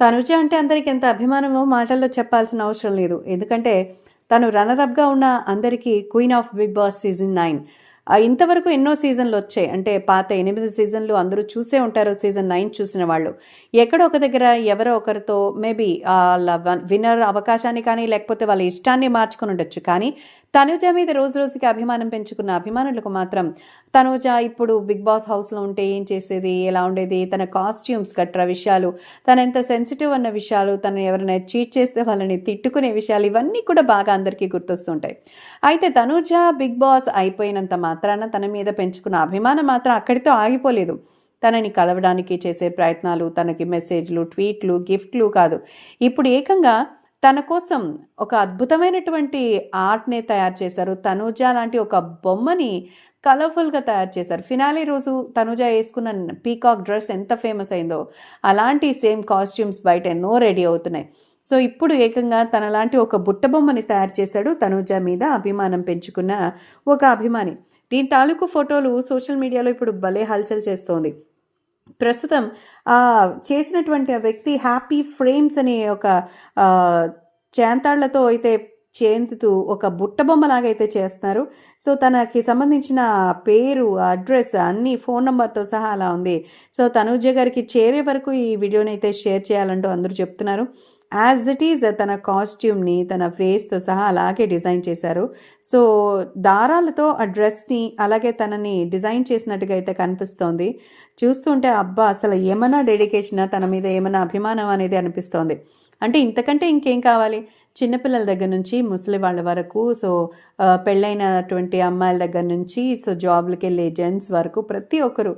తనుజ అంటే అందరికి ఎంత అభిమానమో మాటల్లో చెప్పాల్సిన అవసరం లేదు. ఎందుకంటే తను రన్నరప్గా ఉన్న అందరికీ queen of Bigg Boss season nine ఇంతవరకు ఎన్నో సీజన్లు వచ్చాయి. అంటే పాత ఎనిమిది సీజన్లు అందరూ చూసే ఉంటారు సీజన్ నైన్ చూసిన వాళ్ళు. ఎక్కడో ఒక దగ్గర ఎవరో ఒకరితో మేబీ వాళ్ళ విన్నర్ అవకాశాన్ని కానీ లేకపోతే వాళ్ళ ఇష్టాన్ని మార్చుకుని ఉండొచ్చు. కానీ తనుజ మీద రోజు రోజుకి అభిమానం పెంచుకున్న అభిమానులకు మాత్రం తనుజ ఇప్పుడు బిగ్ బాస్ హౌస్లో ఉంటే ఏం చేసేది ఎలా ఉండేది తన కాస్ట్యూమ్స్ గట్రా విషయాలు తన ఎంత సెన్సిటివ్ అన్న విషయాలు తను ఎవరైనా చీట్ చేస్తే వాళ్ళని తిట్టుకునే విషయాలు ఇవన్నీ కూడా బాగా అందరికీ గుర్తొస్తుంటాయి అయితే తనుజ బిగ్ బాస్ అయిపోయినంత మాత్రం మాత్రాన తన మీద పెంచుకున్న అభిమానం మాత్రం అక్కడితో ఆగిపోలేదు. తనని కలవడానికి చేసే ప్రయత్నాలు తనకి మెసేజ్లు ట్వీట్లు గిఫ్ట్లు కాదు. ఇప్పుడు ఏకంగా తన కోసం ఒక అద్భుతమైనటువంటి ఆర్ట్ని తయారు చేశారు. తనూజ లాంటి ఒక బొమ్మని కలర్ఫుల్గా తయారు చేశారు. ఫినాలి రోజు తనుజ వేసుకున్న పీకాక్ డ్రెస్ ఎంత ఫేమస్ అయిందో అలాంటి సేమ్ కాస్ట్యూమ్స్ బయట ఎన్నో రెడీ అవుతున్నాయి. సో ఇప్పుడు ఏకంగా తనలాంటి ఒక బుట్ట బొమ్మని తయారు చేశాడు తనుజ మీద అభిమానం పెంచుకున్న ఒక అభిమాని. దీని తాలూకు ఫోటోలు సోషల్ మీడియాలో ఇప్పుడు భలే హల్చల్ చేస్తోంది. ప్రస్తుతం చేసినటువంటి ఆ వ్యక్తి హ్యాపీ ఫ్రేమ్స్ అనే ఒక చేంతాళ్ళతో అయితే చేంతుతూ ఒక బుట్ట అయితే చేస్తున్నారు. సో తనకి సంబంధించిన పేరు అడ్రస్ అన్ని ఫోన్ నెంబర్తో సహా అలా ఉంది. సో తనూజ గారికి చేరే వరకు ఈ వీడియోని అయితే షేర్ చేయాలంటూ అందరూ చెప్తున్నారు. యాజ్ ఇట్ ఈజ్ తన కాస్ట్యూమ్ని తన ఫేస్తో సహా అలాగే డిజైన్ చేశారు. సో దారాలతో ఆ డ్రెస్ని అలాగే తనని డిజైన్ చేసినట్టుగా అయితే కనిపిస్తోంది. చూస్తుంటే అబ్బా అసలు ఏమైనా డెడికేషన్ తన మీద ఏమైనా అభిమానం అనేది అనిపిస్తోంది. అంటే ఇంతకంటే ఇంకేం కావాలి? చిన్నపిల్లల దగ్గర నుంచి ముసలి వాళ్ళ వరకు సో పెళ్ళైనటువంటి అమ్మాయిల దగ్గర నుంచి సో జాబ్లకి వెళ్ళే జెంట్స్ వరకు ప్రతి ఒక్కరు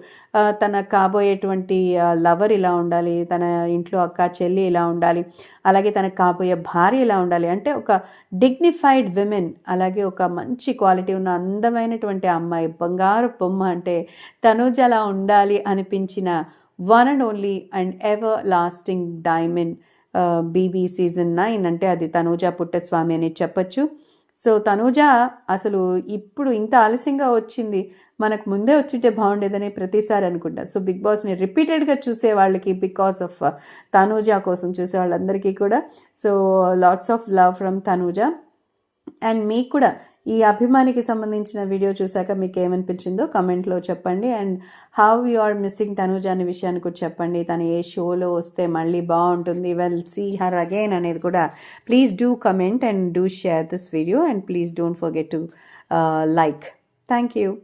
తన కాబోయేటువంటి లవర్ ఇలా ఉండాలి తన ఇంట్లో అక్క చెల్లి ఇలా ఉండాలి అలాగే తనకు కాబోయే భార్య ఇలా ఉండాలి. అంటే ఒక డిగ్నిఫైడ్ విమెన్ అలాగే ఒక మంచి క్వాలిటీ ఉన్న అందమైనటువంటి అమ్మాయి బంగారు బొమ్మ అంటే తనుజ అలా ఉండాలి అనిపించిన one and only and everlasting diamond BB season nine అంటే అది తనూజ పుట్టస్వామి అని చెప్పచ్చు. సో తనూజ అసలు ఇప్పుడు ఇంత ఆలస్యంగా వచ్చింది. మనకు ముందే వచ్చింటే బాగుండేదని ప్రతిసారి అనుకుంటా. సో బిగ్ బాస్ని రిపీటెడ్గా చూసే వాళ్ళకి బికాస్ ఆఫ్ uh, తనూజ కోసం చూసే వాళ్ళందరికీ కూడా. So lots of love from Tanuja. And మీకు కూడా ఈ అభిమానికి సంబంధించిన వీడియో చూసాక మీకు ఏమనిపించిందో కమెంట్లో చెప్పండి. And how you are missing Tanuja అనే విషయాన్ని కూడా చెప్పండి. తను ఏ షోలో వస్తే మళ్ళీ బాగుంటుంది. వెల్ సీ హర్ అగైన్ అనేది కూడా please do comment and do share this video and please don't forget to like. Thank you